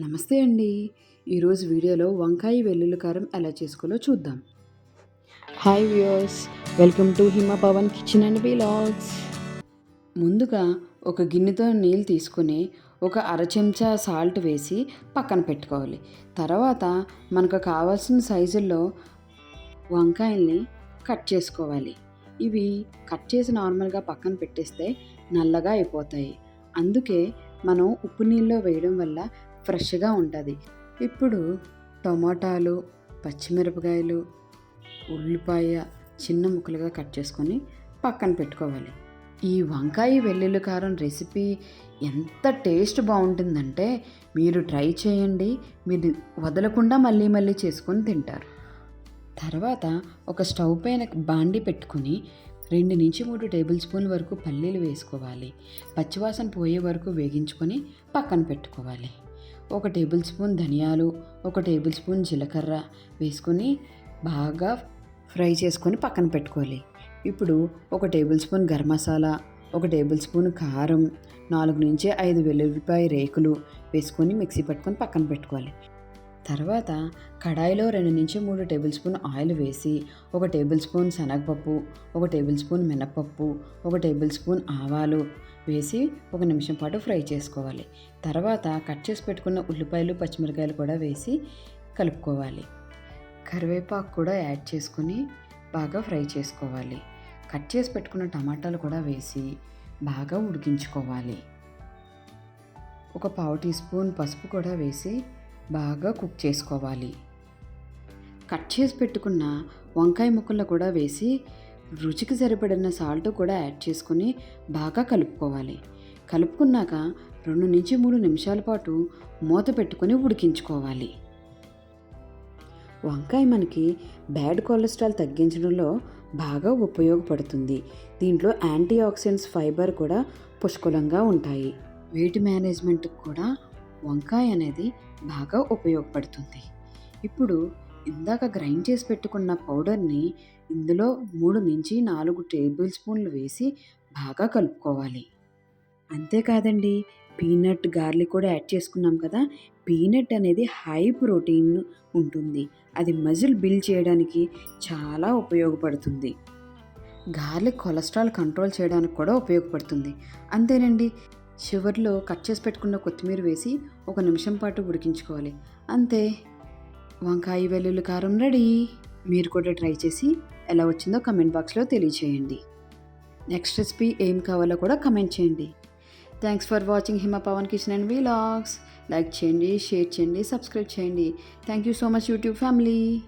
నమస్తే అండి. ఈరోజు వీడియోలో వంకాయ వెల్లుల్లి కారం ఎలా చేసుకోలో చూద్దాం. Hi viewers welcome to Hima Pavan kitchen and vlogs. ముందుగా ఒక గిన్నెతో నీళ్ళు తీసుకుని ఒక అర చెంచా సాల్ట్ వేసి పక్కన పెట్టుకోవాలి. తర్వాత మనకు కావాల్సిన సైజుల్లో వంకాయల్ని కట్ చేసుకోవాలి. ఇవి కట్ చేసి నార్మల్గా పక్కన పెట్టేస్తే నల్లగా అయిపోతాయి. అందుకే మనం ఉప్పు నీళ్ళలో వేయడం వల్ల ఫ్రెష్గా ఉంటుంది. ఇప్పుడు టమాటాలు పచ్చిమిరపకాయలు ఉల్లిపాయ చిన్న ముక్కలుగా కట్ చేసుకొని పక్కన పెట్టుకోవాలి. ఈ వంకాయ వెల్లుల్లి కారం రెసిపీ ఎంత టేస్ట్ బాగుంటుందంటే మీరు ట్రై చేయండి. మీరు వదలకుండా మళ్ళీ మళ్ళీ చేసుకొని తింటారు. తర్వాత ఒక స్టవ్ పైన బాండి పెట్టుకుని రెండు నుంచి మూడు టేబుల్ స్పూన్ వరకు పల్లీలు వేసుకోవాలి. పచ్చివాసన పోయే వరకు వేగించుకొని పక్కన పెట్టుకోవాలి. ఒక టేబుల్ స్పూన్ ధనియాలు ఒక టేబుల్ స్పూన్ జీలకర్ర వేసుకొని బాగా ఫ్రై చేసుకొని పక్కన పెట్టుకోవాలి. ఇప్పుడు ఒక టేబుల్ స్పూన్ గరం మసాలా ఒక టేబుల్ స్పూన్ కారం నాలుగు నుంచి ఐదు వెల్లుల్లిపాయ రేకులు వేసుకొని మిక్సీ పట్టుకొని పక్కన పెట్టుకోవాలి. తర్వాత కడాయిలో రెండు నుంచి మూడు టేబుల్ స్పూన్ ఆయిల్ వేసి ఒక టేబుల్ స్పూన్ శనగపప్పు ఒక టేబుల్ స్పూన్ మినపప్పు ఒక టేబుల్ స్పూన్ ఆవాలు వేసి ఒక నిమిషం పాటు ఫ్రై చేసుకోవాలి. తర్వాత కట్ చేసి పెట్టుకున్న ఉల్లిపాయలు పచ్చిమిరకాయలు కూడా వేసి కలుపుకోవాలి. కరివేపాకు కూడా యాడ్ చేసుకుని బాగా ఫ్రై చేసుకోవాలి. కట్ చేసి పెట్టుకున్న టమాటాలు కూడా వేసి బాగా ఉడికించుకోవాలి. ఒక పావు టీ స్పూన్ పసుపు కూడా వేసి బాగా కుక్ చేసుకోవాలి. కట్ చేసి పెట్టుకున్న వంకాయ ముక్కలను కూడా వేసి రుచికి సరిపడిన సాల్ట్ కూడా యాడ్ చేసుకొని బాగా కలుపుకోవాలి. కలుపుకున్నాక రెండు నుంచి మూడు నిమిషాల పాటు మూత పెట్టుకొని ఉడికించుకోవాలి. వంకాయ మనకి బ్యాడ్ కొలెస్ట్రాల్ తగ్గించడంలో బాగా ఉపయోగపడుతుంది. దీంట్లో యాంటీ ఆక్సిడెంట్స్ ఫైబర్ కూడా పుష్కలంగా ఉంటాయి. వెయిట్ మేనేజ్మెంట్కి కూడా వంకాయ అనేది బాగా ఉపయోగపడుతుంది. ఇప్పుడు ఇందాక గ్రైండ్ చేసి పెట్టుకున్న పౌడర్ని ఇందులో మూడు నుంచి నాలుగు టేబుల్ స్పూన్లు వేసి బాగా కలుపుకోవాలి. అంతేకాదండి పీనట్ గార్లిక్ కూడా యాడ్ చేసుకున్నాం కదా పీనట్ అనేది హై ప్రోటీన్ ఉంటుంది. అది మజిల్ బిల్డ్ చేయడానికి చాలా ఉపయోగపడుతుంది. గార్లిక్ కొలెస్ట్రాల్ కంట్రోల్ చేయడానికి కూడా ఉపయోగపడుతుంది. అంతేనండి చివరిలో కట్ చేసి పెట్టుకున్న కొత్తిమీర వేసి ఒక నిమిషం పాటు ఉడికించుకోవాలి. అంతే. వంకాయ వెల్లుల్లి కారం రెడీ. మీరు కూడా ట్రై చేసి ఎలా వచ్చిందో కమెంట్ బాక్స్లో తెలియచేయండి. నెక్స్ట్ రెసిపీ ఏం కావాలో కూడా కమెంట్ చేయండి. Thanks for watching Hima Pavan kitchen and vlogs. Like చేయండి షేర్ చేయండి సబ్స్క్రైబ్ చేయండి. Thank you so much YouTube family.